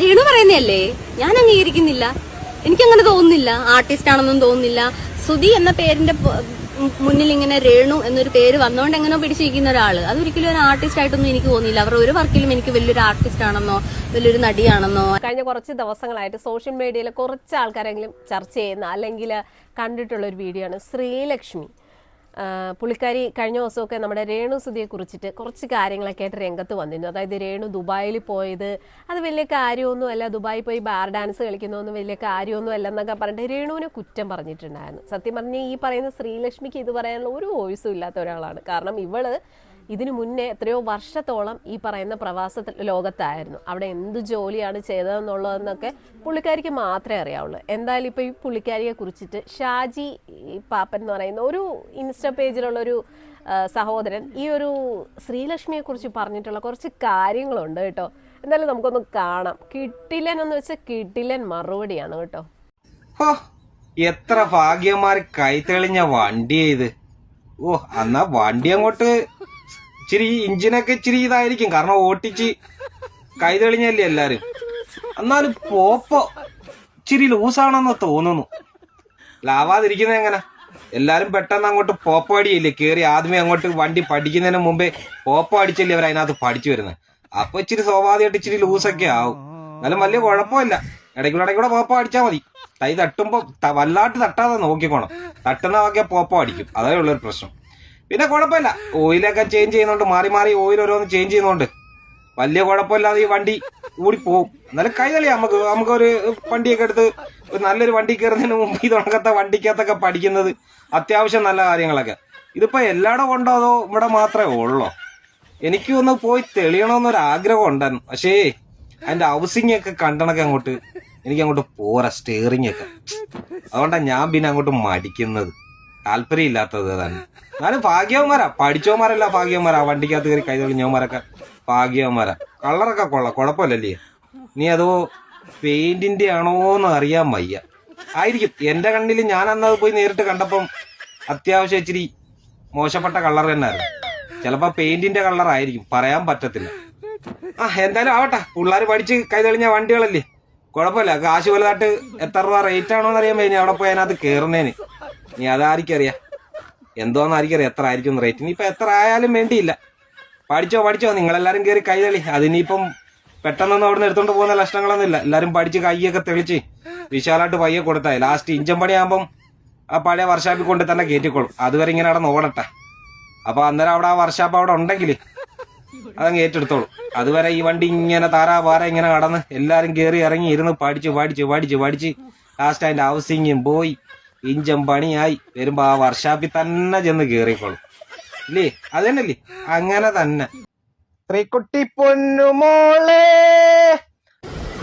രേണു പറയുന്നതല്ലേ? ഞാൻ അംഗീകരിക്കുന്നില്ല. എനിക്കങ്ങനെ തോന്നുന്നില്ല. ആർട്ടിസ്റ്റ് ആണെന്നും തോന്നുന്നില്ല. സുധി എന്ന പേരിന്റെ മുന്നിൽ ഇങ്ങനെ രേണു എന്നൊരു പേര് വന്നുകൊണ്ട് എങ്ങനെയോ പിടിച്ചിരിക്കുന്ന ഒരാൾ. അതൊരിക്കലും ഒരു ആർട്ടിസ്റ്റ് ആയിട്ടൊന്നും എനിക്ക് തോന്നിയില്ല. അവരുടെ ഒരു വർക്കിലും എനിക്ക് വലിയൊരു ആർട്ടിസ്റ്റ് ആണെന്നോ വലിയൊരു നടിയാണെന്നോ. കഴിഞ്ഞ കുറച്ച് ദിവസങ്ങളായിട്ട് സോഷ്യൽ മീഡിയയിൽ കുറച്ച് ആൾക്കാരെങ്കിലും ചർച്ച ചെയ്യുന്ന അല്ലെങ്കിൽ കണ്ടിട്ടുള്ള ഒരു വീഡിയോ ആണ് ശ്രീലക്ഷ്മി. പുള്ളിക്കാരി കഴിഞ്ഞ ദിവസമൊക്കെ നമ്മുടെ രേണു സുധിയെ കുറിച്ചിട്ട് കുറച്ച് കാര്യങ്ങളൊക്കെ ആയിട്ട് രംഗത്ത് വന്നിരുന്നു. അതായത് രേണു ദുബായിൽ പോയത്. അത് വലിയ കാര്യമൊന്നും അല്ല ദുബായിൽ പോയി ബാർ ഡാൻസ് കളിക്കുന്നതൊന്നും വലിയ കാര്യമൊന്നും അല്ല എന്നൊക്കെ പറഞ്ഞിട്ട് രേണുവിനെ കുറ്റം പറഞ്ഞിട്ടുണ്ടായിരുന്നു. സത്യം പറഞ്ഞാൽ ഈ പറയുന്ന ശ്രീലക്ഷ്മിക്ക് ഇത് പറയാനുള്ള ഒരു വോയിസും ഇല്ലാത്ത ഒരാളാണ്. കാരണം ഇവൾ ഇതിനു മുന്നേ എത്രയോ വർഷത്തോളം ഈ പറയുന്ന പ്രവാസ ലോകത്തായിരുന്നു. അവിടെ എന്ത് ജോലിയാണ് ചെയ്തതെന്നുള്ളതെന്നൊക്കെ പുള്ളിക്കാരിക്ക് മാത്രമേ അറിയാവുള്ളൂ. എന്തായാലും ഇപ്പോൾ ഈ പുള്ളിക്കാരിയെ കുറിച്ചിട്ട് ഷാജി പാപ്പൻ എന്ന് പറയുന്ന ഒരു ഇൻസ്റ്റ പേജിലുള്ളൊരു സഹോദരൻ ഈ ഒരു ശ്രീലക്ഷ്മിയെ കുറിച്ച് പറഞ്ഞിട്ടുള്ള കുറച്ച് കാര്യങ്ങളുണ്ട് കേട്ടോ. എന്തായാലും നമുക്കൊന്ന് കാണാം. കിട്ടില്ലൻ എന്ന് വെച്ചാൽ കിട്ടിലൻ മറുപടിയാണ് കേട്ടോ. എത്ര കൈ കൈതെളിഞ്ഞ വണ്ടി ഇത്. ഓ അന്നാ വണ്ടി അങ്ങോട്ട് ഇച്ചിരി ഇഞ്ചിനൊക്കെ ഇച്ചിരി ഇതായിരിക്കും. കാരണം ഓട്ടിച്ച് കൈതെളിഞ്ഞല്ലേ എല്ലാരും? എന്നാലും പോപ്പോ ഇച്ചിരി ലൂസാണെന്ന് തോന്നുന്നു. ലാവാതിരിക്കുന്നത് എങ്ങനെ? എല്ലാരും പെട്ടെന്ന് അങ്ങോട്ട് പോപ്പോ അടിയില്ലേ? കേറി ആദ്യമേ അങ്ങോട്ട് വണ്ടി പഠിക്കുന്നതിന് മുമ്പേ പോപ്പോ അടിച്ചല്ലേ അവർ അതിനകത്ത് പഠിച്ചു വരുന്നത്. അപ്പൊ ഇച്ചിരി സ്വാഭാവികമായിട്ട് ഇച്ചിരി ലൂസൊക്കെ ആവും. എന്നാലും വലിയ കുഴപ്പമില്ല. ഇടയ്ക്കൂടെ ഇടയ്ക്കൂടെ പോപ്പോ അടിച്ചാൽ മതി. തൈ തട്ടുമ്പോ ത- വല്ലാട്ട് തട്ടാതെ നോക്കിക്കോണം. തട്ടുന്ന വകെ പോപ്പോ അടിക്കും. അതേ ഉള്ളൊരു പ്രശ്നം. പിന്നെ കുഴപ്പമില്ല. ഓയിലൊക്കെ ചേഞ്ച് ചെയ്യുന്നുണ്ട് മാറി മാറി ഓയിൽ ഓരോന്ന് ചേഞ്ച് ചെയ്യുന്നുണ്ട്. വലിയ കുഴപ്പമില്ലാതെ ഈ വണ്ടി കൂടി ഓടിപ്പോവും എന്നാലും കൈതളി നമുക്ക്. നമുക്കൊരു വണ്ടിയൊക്കെ എടുത്ത് നല്ലൊരു വണ്ടി കയറുന്നതിന് മുമ്പ് ഇതുണക്കത്തെ വണ്ടിക്കകത്തൊക്കെ പഠിക്കുന്നത് അത്യാവശ്യം നല്ല കാര്യങ്ങളൊക്കെ. ഇതിപ്പോ എല്ലായിടം ഉണ്ടോ അതോ ഇവിടെ മാത്രമേ ഉള്ളോ? എനിക്ക് ഒന്ന് പോയി തെളിയണമെന്നൊരു ആഗ്രഹം ഉണ്ടായിരുന്നു പക്ഷേ അതിന്റെ ഹൗസിംഗ് ഒക്കെ കണ്ടണൊക്കെ അങ്ങോട്ട്. എനിക്ക് അങ്ങോട്ട് പോരാ സ്റ്റേറിംഗ് ഒക്കെ. അതുകൊണ്ടാണ് ഞാൻ പിന്നെ അങ്ങോട്ട് മടിക്കുന്നത്. താല്പര്യമില്ലാത്തത് തന്നെ. എന്നാലും ഭാഗ്യവന്മാരാ. പഠിച്ചവന്മാരല്ല ഭാഗ്യവന്മാരാ. വണ്ടിക്കകത്ത് കയറി കൈ തെളിഞ്ഞവന്മാരൊക്കെ ഭാഗ്യവന്മാരാ. കളറൊക്കെ കൊള്ളാം. കുഴപ്പമില്ലല്ലേ? നീ അതോ പെയിന്റിന്റെ ആണോന്ന് അറിയാൻ വയ്യ. ആയിരിക്കും. എന്റെ കണ്ണിൽ ഞാൻ അന്നത് പോയി നേരിട്ട് കണ്ടപ്പം അത്യാവശ്യം ഇച്ചിരി മോശപ്പെട്ട കളർ തന്നെയായിരുന്നു. ചിലപ്പോ പെയിന്റിന്റെ കളർ ആയിരിക്കും. പറയാൻ പറ്റത്തില്ല. ആ എന്തായാലും ആവട്ടെ. പിള്ളേർ പഠിച്ച് കൈ തെളിഞ്ഞ വണ്ടികളല്ലേ? കുഴപ്പമില്ല. കാശ് വലുതായിട്ട് എത്ര രൂപ റേറ്റ് ആണോന്ന് അറിയാൻ കഴിഞ്ഞാൽ അവിടെ പോയി അതിനകത്ത് കയറുന്നേന് നീ അതായിരിക്കറിയാ എന്തോന്ന് ആയിരിക്കറിയാം എത്ര ആയിരിക്കും റേറ്റ് ഇനിയിപ്പോൾ എത്ര ആയാലും വേണ്ടിയില്ല. പഠിച്ചോ പഠിച്ചോ. നിങ്ങളെല്ലാരും കയറി കൈതളി അതിനിപ്പം പെട്ടെന്നൊന്നും അവിടെ നിന്ന് എടുത്തോണ്ട് പോകുന്ന ലക്ഷണങ്ങളൊന്നും ഇല്ല. എല്ലാരും പഠിച്ച് കൈയൊക്കെ തെളിച്ച് വിശാലായിട്ട് പയ്യെ കൊടുത്താൽ ലാസ്റ്റ് ഇഞ്ചൻ പണിയാകുമ്പം ആ പഴയ വർഷാപ്പിൽ കൊണ്ട് തന്നെ കയറ്റിക്കോളും അതുവരെ ഇങ്ങനെ അവിടെ നോടട്ടെ. അപ്പൊ അന്നേരം അവിടെ ആ വർഷാപ്പ് അവിടെ ഉണ്ടെങ്കിൽ അതങ്ങ് ഏറ്റെടുത്തോളൂ. അതുവരെ ഈ വണ്ടി ഇങ്ങനെ താരാ പാര ഇങ്ങനെ കടന്ന് എല്ലാവരും കയറി ഇറങ്ങി ഇരുന്ന് പഠിച്ച് പഠിച്ച് പഠിച്ച് പഠിച്ച് ലാസ്റ്റ് അതിന്റെ ഹൗസിങ്ങും പോയി. ഇഞ്ചം പണിയായി വരുമ്പോ ആ വർഷാപ്പിൽ തന്നെ ചെന്ന് കേറിക്കോളും. ഇല്ലേ? അത് തന്നെയല്ലേ അങ്ങനെ തന്നെ. ശ്രീകുട്ടി പൊന്നുമോളെ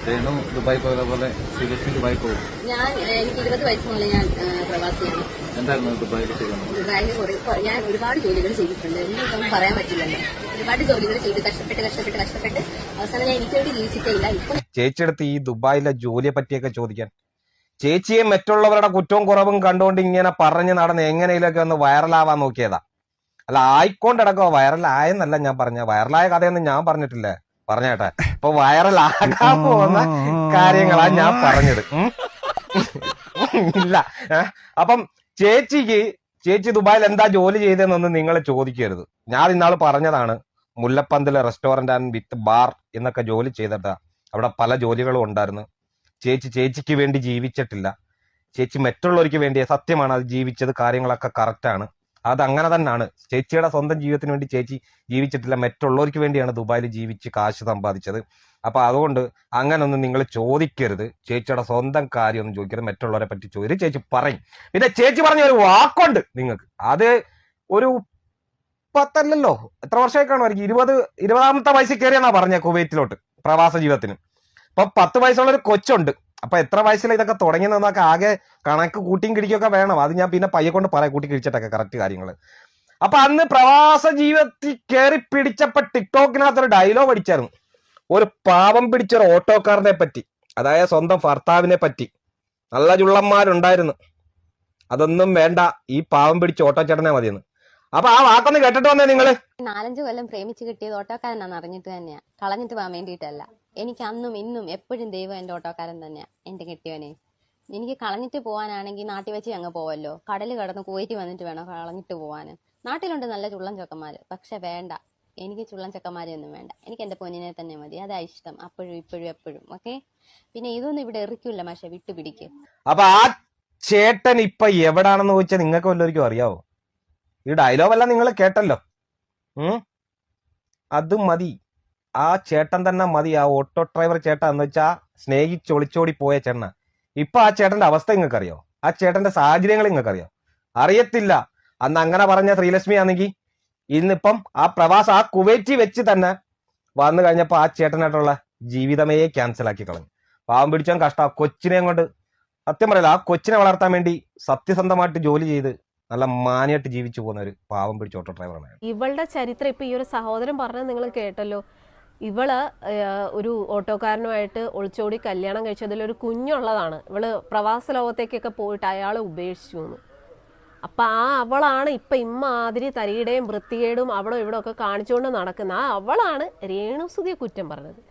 രേണു ദുബായ് പോയത് പോലെ ശ്രീലക്ഷ്മി ദുബായ് പോകും ഞാൻ എനിക്ക് ഇരുപത് വയസ്സ് മുതൽ ഞാൻ പ്രവാസിയാണ്. എന്തായിരുന്നു ദുബായിൽ ദുബായിൽ കുറെ- ഞാൻ ഒരുപാട് ജോലികൾ ചെയ്തിട്ടുണ്ട്. എന്നൊന്നും പറയാൻ പറ്റില്ലല്ലോ. ഒരുപാട് ജോലികൾ ചെയ്ത് കഷ്ടപ്പെട്ട് കഷ്ടപ്പെട്ട് കഷ്ടപ്പെട്ട്. അവസാനം ഞാൻ എനിക്ക് വേണ്ടി ജീവിച്ചിട്ടേ ഇല്ല. ഇപ്പൊ ചേച്ചിയെടുത്ത് ഈ ദുബായിലെ ജോലിയെ പറ്റിയൊക്കെ ചോദിക്കാൻ. ചേച്ചിയെ മറ്റുള്ളവരുടെ കുറ്റവും കുറവും കണ്ടുകൊണ്ട് ഇങ്ങനെ പറഞ്ഞ് നടന്ന് എങ്ങനെയൊക്കെ ഒന്ന് വൈറലാവാൻ നോക്കിയതാ. അല്ല ആയിക്കൊണ്ടടക്കോ വൈറലായെന്നല്ല ഞാൻ പറഞ്ഞ വൈറലായ കഥയൊന്നും ഞാൻ പറഞ്ഞിട്ടില്ല. പറഞ്ഞേട്ടെ ഇപ്പൊ വൈറലാകാൻ പോകുന്ന കാര്യങ്ങളാ ഞാൻ പറഞ്ഞത്. ഇല്ല. അപ്പം ചേച്ചിക്ക് ചേച്ചി ദുബായിൽ എന്താ ജോലി ചെയ്തതെന്നൊന്നും നിങ്ങൾ ചോദിക്കരുത്. ഞാൻ ഇന്നാൾ പറഞ്ഞതാണ് മുല്ലപ്പന്തിലെ റെസ്റ്റോറന്റ് ആൻഡ് വിത്ത് ബാർ എന്നൊക്കെ ജോലി ചെയ്തിട്ടാ അവിടെ പല ജോലികളും ഉണ്ടായിരുന്നു. ചേച്ചി ചേച്ചിക്ക് വേണ്ടി ജീവിച്ചിട്ടില്ല. ചേച്ചി മറ്റുള്ളവർക്ക് വേണ്ടി സത്യമാണ് അത് ജീവിച്ചത് കാര്യങ്ങളൊക്കെ കറക്റ്റാണ് അത് അങ്ങനെ തന്നെയാണ് ചേച്ചിയുടെ സ്വന്തം ജീവിതത്തിന് വേണ്ടി ചേച്ചി ജീവിച്ചിട്ടില്ല മറ്റുള്ളവർക്ക് വേണ്ടിയാണ് ദുബായിൽ ജീവിച്ച് കാശ് സമ്പാദിച്ചത്. അപ്പൊ അതുകൊണ്ട് അങ്ങനൊന്നും നിങ്ങൾ ചോദിക്കരുത്. ചേച്ചിയുടെ സ്വന്തം കാര്യം കാര്യമൊന്നും ചോദിക്കരുത്. മറ്റുള്ളവരെ പറ്റി ചോദിച്ചു ചേച്ചി പറയും. പിന്നെ ചേച്ചി പറഞ്ഞ ഒരു വാക്കുണ്ട് നിങ്ങൾക്ക്. അത് ഒരു പത്തല്ലല്ലോ? എത്ര വർഷമായി കാണുമായിരിക്കും? ഇരുപത് ഇരുപതാമത്തെ വയസ്സിൽ കയറിയെന്നാ പറഞ്ഞ കുവൈറ്റിലോട്ട്. പ്രവാസ ജീവിതത്തിന്. ഇപ്പൊ പത്ത് വയസ്സുള്ള ഒരു കൊച്ചുണ്ട്. അപ്പൊ എത്ര വയസ്സിൽ ഇതൊക്കെ തുടങ്ങിയെന്നൊക്കെ ആകെ കണക്ക് കൂട്ടിയും കിടിക്കൊക്കെ വേണം. അത് ഞാൻ പിന്നെ പയ്യെ കൊണ്ട് പറയാം കൂട്ടി കിടിച്ചിട്ടൊക്കെ കറക്റ്റ് കാര്യങ്ങൾ അപ്പൊ അന്ന് പ്രവാസ ജീവിതത്തിൽ കയറി പിടിച്ചപ്പോ ടിക്ടോക്കിനകത്ത് ഒരു ഡയലോഗ് അടിച്ചായിരുന്നു ഒരു പാവം പിടിച്ച ഒരു ഓട്ടോക്കാരനെ പറ്റി അതായത് സ്വന്തം ഭർത്താവിനെ പറ്റി. നല്ല ചുള്ളന്മാരുണ്ടായിരുന്നു. അതൊന്നും വേണ്ട ഈ പാവം പിടിച്ച ഓട്ടോ ചേട്ടനെ മതിയെന്ന്. അപ്പൊ ആ വാക്കൊന്ന് കേട്ടിട്ട് വന്നേ നിങ്ങൾ. നാലഞ്ചു കൊല്ലം പ്രേമിച്ച് കിട്ടിയത് ഓട്ടോക്കാരനാന്ന് അറിഞ്ഞിട്ട് തന്നെയാ. കളഞ്ഞിട്ട് പോകാൻ വേണ്ടിയിട്ടല്ല. എനിക്ക് അന്നും ഇന്നും എപ്പോഴും ദൈവം എന്റെ ഓട്ടോക്കാരൻ തന്നെയാ എന്റെ കെട്ടിയവനെ. എനിക്ക് കളഞ്ഞിട്ട് പോകാനാണെങ്കിൽ നാട്ടിൽ വെച്ച് അങ്ങ് പോവല്ലോ. കടൽ കടന്ന് കുവൈറ്റ് വന്നിട്ട് വേണം കളഞ്ഞിട്ട് പോകാൻ നാട്ടിലുണ്ട് നല്ല ചുള്ളൻ ചക്കന്മാർ പക്ഷെ വേണ്ട. എനിക്ക് ചുള്ളൻ ചക്കന്മാരെയൊന്നും വേണ്ട. എനിക്ക് എന്റെ പൊന്നിനെ തന്നെ മതി. അതാ ഇഷ്ടം. അപ്പോഴും ഇപ്പോഴും എപ്പോഴും. ഓക്കെ? പിന്നെ ഇതൊന്നും ഇവിടെ എറിക്കില്ല പക്ഷെ വിട്ടുപിടിക്ക്. അപ്പൊ ആ ചേട്ടൻ ഇപ്പൊ എവിടാണെന്ന് ചോദിച്ചാൽ നിങ്ങൾക്ക് വല്ലവർക്കും അറിയാവോ? ഈ ഡയലോഗ് എല്ലാം നിങ്ങൾ കേട്ടല്ലോ. അത് മതി. ആ ചേട്ടൻ തന്നെ മതി. ആ ഓട്ടോ ഡ്രൈവർ ചേട്ടൻ എന്ന് വെച്ചാൽ സ്നേഹിച്ച് ഒളിച്ചോടി പോയ ചേട്ടന. ഇപ്പൊ ആ ചേട്ടന്റെ അവസ്ഥ നിങ്ങൾക്ക് അറിയോ ആ ചേട്ടന്റെ സാഹചര്യങ്ങൾ നിങ്ങൾക്ക് അറിയോ അറിയത്തില്ല. അന്ന് അങ്ങനെ പറഞ്ഞ ശ്രീലക്ഷ്മി ആണെങ്കിൽ ഇന്നിപ്പം ആ പ്രവാസം ആ കുവൈറ്റി വെച്ച് തന്നെ വന്നു കഴിഞ്ഞപ്പോ ആ ചേട്ടനായിട്ടുള്ള ജീവിതമേ ക്യാൻസൽ ആക്കി കളഞ്ഞു. പാവം പിടിച്ചാൽ കഷ്ട. കൊച്ചിനെയും കൊണ്ട് സത്യം പറയല്ല ആ കൊച്ചിനെ വളർത്താൻ വേണ്ടി സത്യസന്ധമായിട്ട് ജോലി ചെയ്ത് നല്ല മാനിയായിട്ട് ജീവിച്ചു പോകുന്ന ഒരു പാവം പിടിച്ച ഓട്ടോ ഡ്രൈവറാണ് ഇവളുടെ ചരിത്രം ഇപ്പൊ ഈ ഒരു സഹോദരൻ പറഞ്ഞത് നിങ്ങൾ കേട്ടല്ലോ. ഇവൾ ഒരു ഓട്ടോക്കാരനുമായിട്ട് ഒളിച്ചോടി കല്യാണം കഴിച്ചതിൽ ഒരു കുഞ്ഞുള്ളതാണ്. ഇവൾ പ്രവാസ ലോകത്തേക്കൊക്കെ പോയിട്ട് അയാളെ ഉപേക്ഷിച്ചു എന്ന് അപ്പൊ ആ അവളാണ് ഇപ്പൊ ഇമ്മാതിരി തരിയുടെയും വൃത്തികേടും അവിടെ ഇവിടെ ഒക്കെ കാണിച്ചുകൊണ്ട് നടക്കുന്ന. ആ അവളാണ് രേണുസുതിയെ കുറ്റം പറഞ്ഞത്.